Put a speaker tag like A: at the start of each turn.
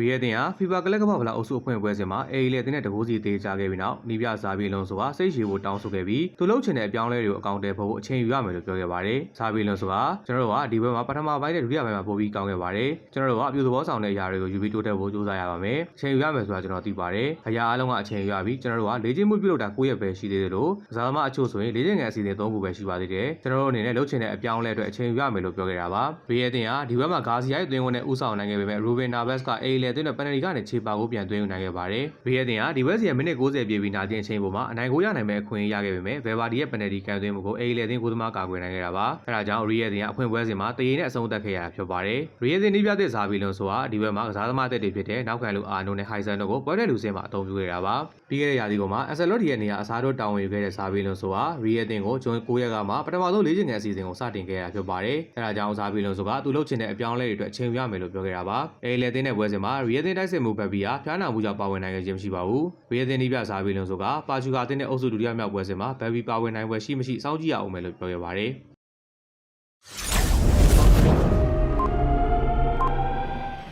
A: ရီယယ်တင်ဟာဖီဖာကလပ်ကမ္ဘာဖလားအုပ်စုအဖွင့်ပွဲစဉ်မှာအေးလေတင်တဲ့တကိုးစီသေးကြခဲ့ပြီးနောက်နီးပြစာပြီးလုံးဆိုတာစိတ်ရှည်ဖို့တောင်းဆိုခဲ့ပြီးသူလှုပ်ချင်တဲ့အပြောင်းလဲတွေကိုအကောင့်တဲဖို့အချိန်ယူရမယ်လို့ပြောခဲ့ပါတယ်။စာပြီးလုံးဆိုတာကျွန်တော်တို့ကဒီဘက်မှာပထမပိုင်းနဲ့ဒုတိယပိုင်းမှာပို့ပြီးကောင်းခဲ့ပါတယ်။ကျွန်တော်တို့ကအပြူသဘောဆောင်တဲ့အရာတွေကိုယူပြီးတိုးတက်ဖို့ကြိုးစားရပါမယ်။အချိန်ယူရမယ်ဆိုတာကျွန်တော်သိပါတယ်။အရာအလုံးကအချိန်ယူရပြီးကျွန်တော်တို့ကလေ့ကျင့်မှုပြုလုပ်တာ9ရက်ပဲရှိသေးတယ်လို့ကစားသမားအချို့ဆိုရင်လေ့ကျင့်ငယ်အစီအစဉ်3ခုပဲရှိပါသေးတယ်။ကျွန်တော်တို့အနေနဲ့လှုပ်ချင်တဲ့အပြောင်းလဲအတွက်အချိန်ယူရမယ်လို့ပြောခဲ့တာပါ။ရီယယ်တင်ဟာဒီဘက်မှာဂါစီယာရဲ့သွင်းဝင်နဲ့ဥဆောင်နိုင်ခဲ့ပေမဲ့ရူဘင်နာဘက်စ်ကအေးလေသွင်းတဲ့ပန်နယ်လီကနေခြေပါကိုပြန်သွင်းယူနိုင်ခဲ့ပါတယ်။ရီယယ်တင်ဟာဒီဘက်စီရဲ့မိနစ်90ပြည့်ပြီးနာကျင်အချိန်ပေါ်မှာအနိုင်ကိုရနိုင်မဲ့အခွင့်အရေးရခဲ့ပေမဲ့ဘယ်ဘာဒီရဲ့ပန်နယ်လီကန်သွင်းမှုကိုအေးလေသွင်းကိုသမားကာကွယ်နိုင်ခဲ့တာပါ။အဲဒါကြောင့်ရီယယ်တင်ကအဖွင့်ပွဲစဉ်မှာတရေနဲ့အဆုံးသတ်ခဲ့ရတာဖြစ်ပါတယ်။ရီယယ်တင်ဒီပြတဲ့ဇာဘီလွန်ဆိုတာဒီဘက်မှာကစားသမားတက်တွေဖြစ်တဲ့နောက်ခံလူအာနိုနဲ့ဟိုင်ဆန်တို့ကိုပွဲတဲ့လူစင်းမှာအသုံးပြုခဲ့တာပါ။ပြီးခဲ့တဲ့ရာသီကုန်မှာအဆယ်လော့ဒီရဲ့နေရာအစားထိုးတောင်းဝင်ယူခဲ့တဲ့ဇာဘီလွန်ဆိုတာရီယယ်တင်ကိုဂျွန်9ရက်ကမှပထမဆုံးလေ့ကျင့်ငယ်အစီအစဉ်ကိုစတင်ခဲ့ရတာဖြစ်ပါတယ်။အဲဒါကြောင့်ဇာဘီလွန်ဆိုတာသူလှုပ်ချင်တဲ့အပြောင်းအလဲတွေအတွက်အချိန်ယူရမယ်လို့ပြောခဲ့တာပါ။အေးလေတင်တဲ့ပွဲစဉ်မှာရီယယ်တင်တိုက်စစ်မှုဘက်ဘီဟာဖျားနာမှုကြောင့်ပါဝင်နိုင်ခဲ့ခြင်းမရှိပါဘူး။ရီယယ်တင်ဒီပြဇာဘီလွန်ဆိုတာပါချူဂါတင်တဲ့အုပ်စုဒုတိယမြောက်ပွဲစဉ်မှာဘက်ဘီပါဝင်နိုင်ပွဲရှိမရှိစောင့်ကြည့်ရအောင်မယ်လို့ပြောခဲ့ပါတယ်။